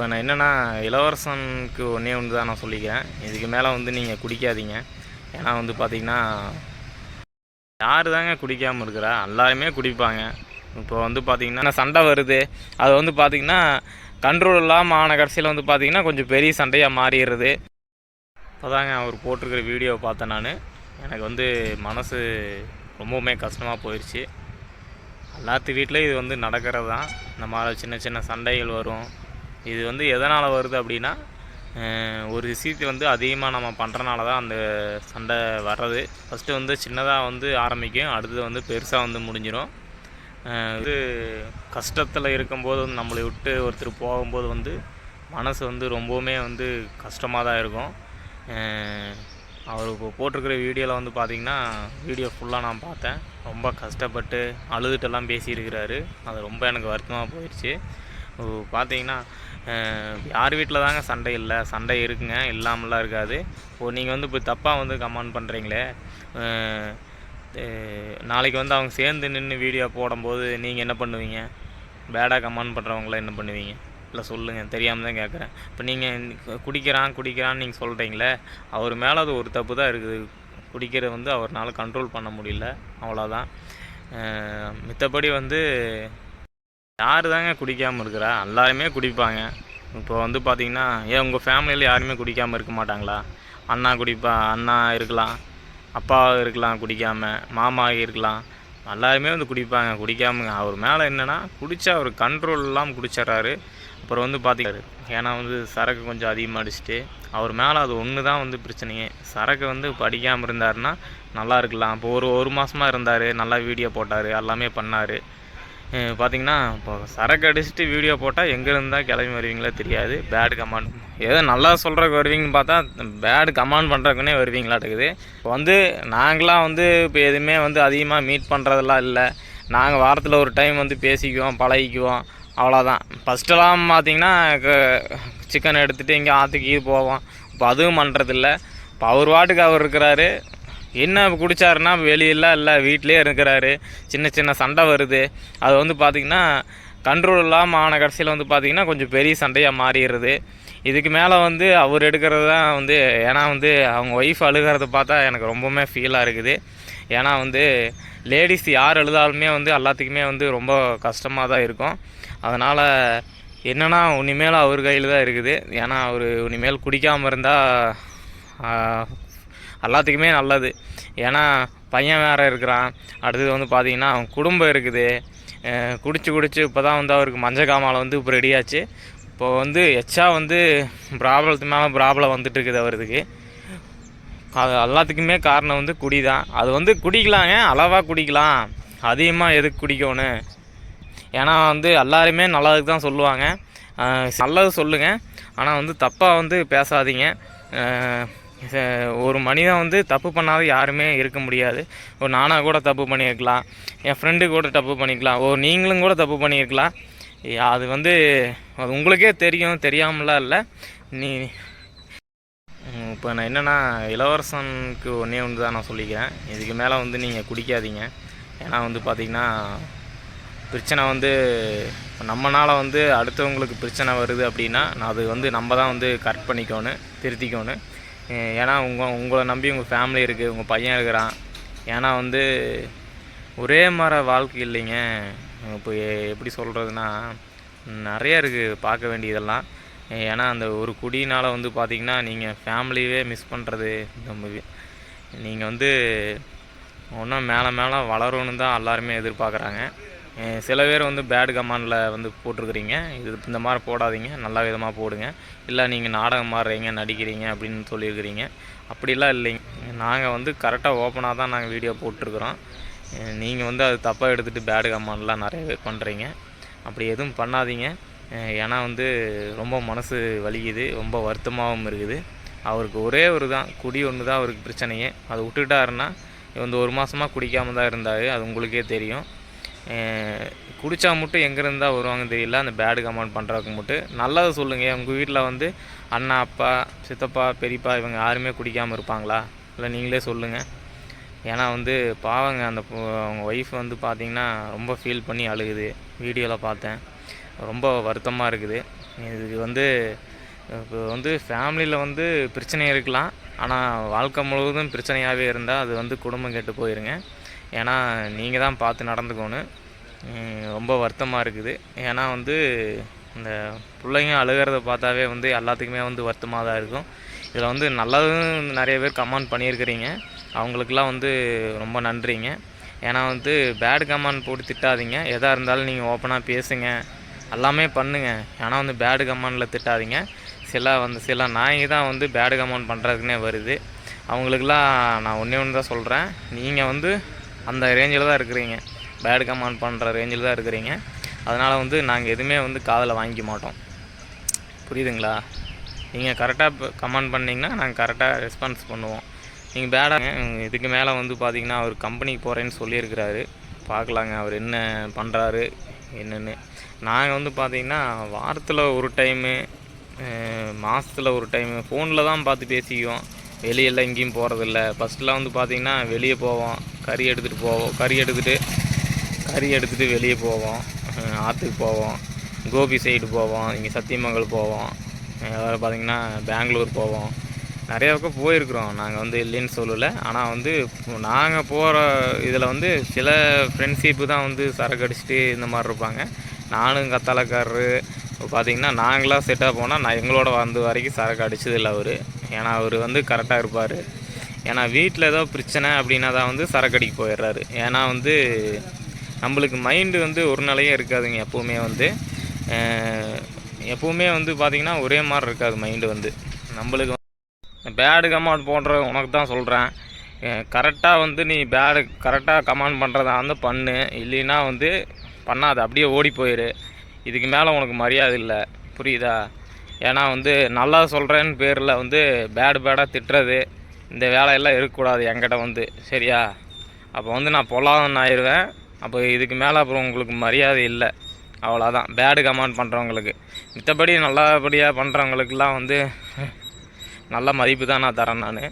இப்போ நான் என்னென்னா இளவரசனுக்கு ஒன்றே ஒன்று தான் நான் சொல்லிக்கிறேன். இதுக்கு மேலே வந்து நீங்கள் குடிக்காதீங்க. ஏன்னா வந்து பார்த்தீங்கன்னா யார் தாங்க குடிக்காமல் இருக்கிறா? எல்லாருமே குடிப்பாங்க. இப்போ வந்து பார்த்திங்கன்னா சண்டை வருது? அது வந்து பார்த்திங்கன்னா கண்ட்ரோல் இல்லாமல் ஆன கடைசியில் வந்து பார்த்திங்கன்னா கொஞ்சம் பெரிய சண்டையாக மாறிடுறது. இப்போதாங்க அவர் போட்டிருக்கிற வீடியோவை பார்த்தேன் நான். எனக்கு வந்து மனசு ரொம்பவுமே கஷ்டமாக போயிடுச்சு எல்லாத்து வீட்லேயும் இது வந்து நடக்கிறது தான் இந்த மாதிரி சின்ன சின்ன சண்டைகள் வரும். இது வந்து எதனால் வருது அப்படின்னா ஒரு விஷயத்தை வந்து அதிகமாக நம்ம பண்ணுறனால தான் அந்த சண்டை வர்றது. ஃபஸ்ட்டு வந்து சின்னதாக வந்து ஆரம்பிக்கும் அடுத்தது வந்து பெருசாக வந்து முடிஞ்சிடும் இது கஷ்டத்தில் இருக்கும்போது வந்து நம்மளை விட்டு ஒருத்தர் போகும்போது வந்து மனசு வந்து ரொம்பவுமே வந்து கஷ்டமாக தான் இருக்கும். அவர் இப்போ போட்டிருக்கிற வீடியோவில் வந்து பார்த்திங்கன்னா வீடியோ ஃபுல்லாக நான் பார்த்தேன். ரொம்ப கஷ்டப்பட்டு அழுதுட்டெல்லாம் பேசியிருக்கிறாரு. அது ரொம்ப எனக்கு வருத்தமாக போயிடுச்சு ஸோ பார்த்தீங்கன்னா யார் வீட்டில் தாங்க சண்டை இல்லை. சண்டை இருக்குங்க. இல்லாமலாம் இருக்காது. இப்போ நீங்கள் வந்து இப்போ தப்பாக வந்து கமெண்ட் பண்ணுறீங்களே நாளைக்கு வந்து அவங்க சேர்ந்து நின்று வீடியோ போடும்போது நீங்கள் என்ன பண்ணுவீங்க? பேடாக கமெண்ட் பண்ணுறவங்கள என்ன பண்ணுவீங்க? இல்லை சொல்லுங்கள் தெரியாமல் தான் கேட்குறேன். இப்போ நீங்கள் குடிக்கிறான் குடிக்கிறான்னு நீங்கள் சொல்கிறீங்களே அவர் மேலே அது ஒரு தப்பு தான் இருக்குது. குடிக்கிறத வந்து அவர்னால கண்ட்ரோல் பண்ண முடியல. அவ்வளோதான் மித்தபடி வந்து யார் தாங்க குடிக்காமல் இருக்கிறா? எல்லாருமே குடிப்பாங்க. இப்போ வந்து பார்த்தீங்கன்னா ஏன் உங்கள் ஃபேமிலியில் யாருமே குடிக்காமல் இருக்க மாட்டாங்களா? அண்ணா குடிப்பா அண்ணா இருக்கலாம் அப்பா இருக்கலாம் குடிக்காமல் மாமா இருக்கலாம். எல்லாருமே வந்து குடிப்பாங்க குடிக்காமங்க. அவர் மேலே என்னென்னா குடித்தா அவர் கண்ட்ரோல் இல்லாமல் குடிச்சிட்றாரு. அப்புறம் வந்து பார்த்தீங்கன்னா ஏன்னா வந்து சரக்கு கொஞ்சம் அதிகமாக அடிச்சுட்டு அவர் மேலே அது ஒன்று தான் வந்து பிரச்சனையே. சரக்கு வந்து படிக்காமல் இருந்தாருன்னா நல்லா இருக்கலாம். இப்போ ஒரு ஒரு மாதமாக இருந்தார் நல்லா வீடியோ போட்டார் எல்லாமே பண்ணார். பார்த்தீங்கன்னா இப்போ சரக்கு அடிச்சுட்டு வீடியோ போட்டால் எங்கேருந்து தான் கிளம்பி வருவீங்களோ தெரியாது. பேட் கமாண்ட் ஏதோ நல்லா சொல்கிறக்கு வருவீங்கன்னு பார்த்தா பேட் கமாண்ட் பண்ணுறதுக்குனே வருவீங்களாட்டுக்குது. இப்போ வந்து நாங்களாம் வந்து இப்போ எதுவுமே வந்து அதிகமாக மீட் பண்ணுறதெல்லாம் இல்லை. நாங்கள் வாரத்தில் ஒரு டைம் வந்து பேசிக்குவோம் பழகிக்குவோம். அவ்வளோதான் ஃபஸ்ட்டெல்லாம் பார்த்தீங்கன்னா சிக்கன் எடுத்துகிட்டு இங்கே ஆற்றுக்கு போவோம். இப்போ அதுவும் பண்ணுறதில்ல இப்போ அவர் வாட்டுக்கு அவர் இருக்கிறாரு. என்ன குடித்தாருன்னா வெளியெல்லாம் இல்லை வீட்டிலே இருக்கிறாரு. சின்ன சின்ன சண்டை வருது. அது வந்து பார்த்திங்கன்னா கண்ட்ரோல் இல்லாமல் ஆன கடைசியில் வந்து பார்த்திங்கன்னா கொஞ்சம் பெரிய சண்டையாக மாறிடுறது இதுக்கு மேலே வந்து அவர் எடுக்கிறது தான் வந்து ஏன்னா வந்து அவங்க ஒய்ஃப் அழுகிறத பார்த்தா எனக்கு ரொம்பவுமே ஃபீலாக இருக்குது. ஏன்னா வந்து லேடிஸ் யார் எழுதாலுமே வந்து எல்லாத்துக்குமே வந்து ரொம்ப கஷ்டமாக தான் இருக்கும். அதனால் என்னன்னா இனிமேல் அவர் கையில் தான் இருக்குது. ஏன்னா அவர் இனிமேல் குடிக்காமல் இருந்தால் எல்லாத்துக்குமே நல்லது. ஏன்னா பையன் வேறு இருக்கிறான். அடுத்தது வந்து பார்த்திங்கன்னா அவன் குடும்பம் இருக்குது. குடிச்சு குடிச்சு இப்போ தான் வந்து அவருக்கு மஞ்சள் காமாலை வந்து இப்போ ரெடியாச்சு இப்போ வந்து எச்சா வந்து ப்ராப்ளத்து மேலே ப்ராப்ளம் வந்துட்டு இருக்குது அவருக்கு. அது எல்லாத்துக்குமே காரணம் வந்து குடி தான் அது வந்து குடிக்கலாங்க அளவாக குடிக்கலாம். அதிகமாக எதுக்கு குடிக்கணும் ஏன்னா வந்து எல்லாருமே நல்லதுக்கு தான் சொல்லுவாங்க. நல்லது சொல்லுங்கள் ஆனால் வந்து தப்பாக வந்து பேசாதீங்க. ஒரு மனிதன் வந்து தப்பு பண்ணாத யாருமே இருக்க முடியாது. ஒரு நானாக கூட தப்பு பண்ணியிருக்கலாம் என் ஃப்ரெண்டு கூட தப்பு பண்ணிக்கலாம். ஓ நீங்களும் கூட தப்பு பண்ணியிருக்கலாம் அது வந்து அது உங்களுக்கே தெரியும். தெரியாமலாம் இல்லை. நீ இப்போ நான் என்னென்னா இளவரசனுக்கு ஒன்றே ஒன்று தான் நான் சொல்லிக்கிறேன். இதுக்கு மேலே வந்து நீங்கள் குடிக்காதீங்க. ஏன்னா வந்து பார்த்திங்கன்னா பிரச்சனை வந்து இப்போ வந்து அடுத்தவங்களுக்கு பிரச்சனை வருது அப்படின்னா நான் அது வந்து நம்ம தான் வந்து கரெக்ட் பண்ணிக்கணும் திருத்திக்கணும் ஏன்னா உங்கள் உங்களை நம்பி உங்கள் ஃபேமிலி இருக்குது உங்கள் பையன் இருக்கிறான். ஏன்னா வந்து ஒரே மாதிரி வாழ்க்கை இல்லைங்க. இப்போ எப்படி சொல்கிறதுனா நிறைய இருக்குது பார்க்க வேண்டியதெல்லாம். ஏன்னா அந்த ஒரு குடினால் வந்து பார்த்திங்கன்னா நீங்கள் ஃபேமிலியவே மிஸ் பண்ணுறது நம்ம நீங்கள் வந்து இன்னும் மேலே மேலே வளரணும்னு தான் எல்லாருமே எதிர்பார்க்குறாங்க. சில பேர் வந்து பேட் கமாண்டில் வந்து போட்டிருக்கிறீங்க. இது இந்த மாதிரி போடாதீங்க. நல்ல விதமாக போடுங்க. இல்லை நீங்கள் நாடகம் மாறுறீங்க நடிக்கிறீங்க அப்படின்னு சொல்லியிருக்கிறீங்க. அப்படிலாம் இல்லைங்க. நாங்கள் வந்து கரெக்டாக ஓப்பனாக தான் நாங்கள் வீடியோ போட்டிருக்கிறோம். நீங்கள் வந்து அது தப்பாக எடுத்துகிட்டு பேட் கமாண்ட்லாம் நிறைய பேர் பண்ணுறீங்க அப்படி எதுவும் பண்ணாதீங்க. ஏன்னா வந்து ரொம்ப மனசு வலிக்குது. ரொம்ப வருத்தமாகவும் இருக்குது. அவருக்கு ஒரே ஒரு தான். குடி ஒன்று தான் அவருக்கு பிரச்சனையே. அதை விட்டுட்டாருன்னா வந்து ஒரு மாதமாக குடிக்காமல் தான் இருந்தார். அது உங்களுக்கே தெரியும். குடித்தா மட்டும் எங்கேருந்து தான் வருவாங்கன்னு தெரியல. அந்த பேடு கமெண்ட் பண்ணுறதுக்கு மட்டும். நல்லதை சொல்லுங்கள் உங்கள் வீட்டில் வந்து அண்ணா அப்பா சித்தப்பா பெரியப்பா இவங்க யாருமே குடிக்காமல் இருப்பாங்களா? இல்லை நீங்களே சொல்லுங்கள் ஏன்னா வந்து பாவங்க. அந்த அவங்க ஒய்ஃப் வந்து பார்த்தீங்கன்னா ரொம்ப ஃபீல் பண்ணி அழுகுது. வீடியோவில் பார்த்தேன். ரொம்ப வருத்தமாக இருக்குது. இதுக்கு வந்து இப்போ வந்து ஃபேமிலியில் வந்து பிரச்சனை இருக்கலாம். ஆனால் வாழ்க்கை முழுவதும் பிரச்சனையாகவே இருந்தால் அது வந்து குடும்பம் கெட்டு போயிருங்க. ஏன்னா நீங்கள் தான் பார்த்து நடந்துக்கணும். ரொம்ப வருத்தமாக இருக்குது. ஏன்னா வந்து இந்த பிள்ளைங்க அழுகிறத பார்த்தாவே வந்து எல்லாத்துக்குமே வந்து வருத்தமாக தான் இருக்கும். இதில் வந்து நல்லதும் நிறைய பேர் கமெண்ட் பண்ணியிருக்கிறீங்க. அவங்களுக்கெல்லாம் வந்து ரொம்ப நன்றிங்க. ஏன்னா வந்து பேட் கமெண்ட் போட்டு திட்டாதீங்க. எதாக இருந்தாலும் நீங்கள் ஓப்பனாக பேசுங்க. எல்லாமே பண்ணுங்க. ஏன்னா வந்து பேடு கமெண்டில் திட்டாதீங்க. சில வந்து சில நாய்ங்க தான் வந்து பேடு கமெண்ட் பண்ணுறதுக்குனே வருது. அவங்களுக்கெல்லாம் நான் ஒன்றே ஒன்று தான் சொல்கிறேன் நீங்கள் வந்து அந்த ரேஞ்சில் தான் இருக்கிறீங்க. பேட் கமெண்ட் பண்ணுற ரேஞ்சில் தான் இருக்கிறீங்க. அதனால் வந்து நாங்கள் எதுவுமே வந்து காதில் வாங்கிக்க மாட்டோம். புரியுதுங்களா? நீங்கள் கரெக்டாக கமெண்ட் பண்ணிங்கன்னா நாங்கள் கரெக்டாக ரெஸ்பான்ஸ் பண்ணுவோம். நீங்கள் பேடாக இதுக்கு மேலே வந்து பார்த்தீங்கன்னா அவர் கம்பெனிக்கு போகிறேன்னு சொல்லியிருக்கிறாரு. பார்க்கலாங்க அவர் என்ன பண்ணுறாரு என்னென்னு. நாங்கள் வந்து பார்த்தீங்கன்னா வாரத்தில் ஒரு டைமு மாதத்தில் ஒரு டைமு ஃபோனில் தான் பார்த்து பேசிக்குவோம். வெளியெல்லாம் எங்கேயும் போகிறதில்ல ஃபஸ்ட்டெலாம் வந்து பார்த்திங்கன்னா வெளியே போவோம். கறி எடுத்துகிட்டு போவோம். கறி எடுத்துகிட்டு கறி எடுத்துகிட்டு வெளியே போவோம். ஆற்றுக்கு போவோம். கோபி சைடு போவோம். இங்கே சத்தியமங்கல் போவோம். வேறு பார்த்தீங்கன்னா பெங்களூர் போவோம். நிறைய பக்கம் போயிருக்கிறோம். நாங்கள் வந்து இல்லைன்னு சொல்லலை. ஆனால் வந்து நாங்கள் போகிற இதில் வந்து சில ஃப்ரெண்ட்ஷிப்பு தான் வந்து சரக்கு அடிச்சுட்டு இந்த மாதிரி இருப்பாங்க. நானும் கத்தாலக்காரரு பார்த்திங்கன்னா நாங்களாம் செட்டாக போனால் நான் எங்களோட வந்து வரைக்கும் சரக்கு அடிச்சதில்லை அவர். ஏன்னா அவர் வந்து கரெக்டாக இருப்பார். ஏன்னா வீட்டில் ஏதோ பிரச்சனை அப்படின்னா தான் வந்து சரக்கு அடிக்க போயிடுறாரு. ஏன்னா வந்து நம்மளுக்கு மைண்டு வந்து ஒரு நிலையே இருக்காதுங்க எப்போவுமே வந்து. எப்போவுமே வந்து பார்த்திங்கன்னா ஒரே மாதிரி இருக்காது மைண்டு வந்து. நம்மளுக்கு பேடு கமாண்ட் போடுற உனக்கு தான் சொல்கிறேன் கரெக்டாக வந்து நீ பேடு கரெக்டாக கமாண்ட் பண்ணுறதா வந்து பண்ணு. இல்லைன்னா வந்து பண்ணாது அப்படியே ஓடி போயிரு. இதுக்கு மேலே உனக்கு மரியாதை இல்லை. புரியுதா? ஏன்னா வந்து நல்லா சொல்கிறேன்னு பேரில் வந்து பேடு பேடாக திட்டுறது. இந்த வேலையெல்லாம் இருக்கக்கூடாது என்கிட்ட வந்து சரியா? அப்போ வந்து நான் பொல்லாதன் ஆயிடுவேன் அப்போ இதுக்கு மேலே அப்புறம் உங்களுக்கு மரியாதை இல்லை. அவ்வளோதான் பேடு கமெண்ட் பண்ணுறவங்களுக்கு மித்தபடி நல்லபடியாக பண்ணுறவங்களுக்குலாம் வந்து நல்ல மதிப்பு தான் நான் தரேன் நான்.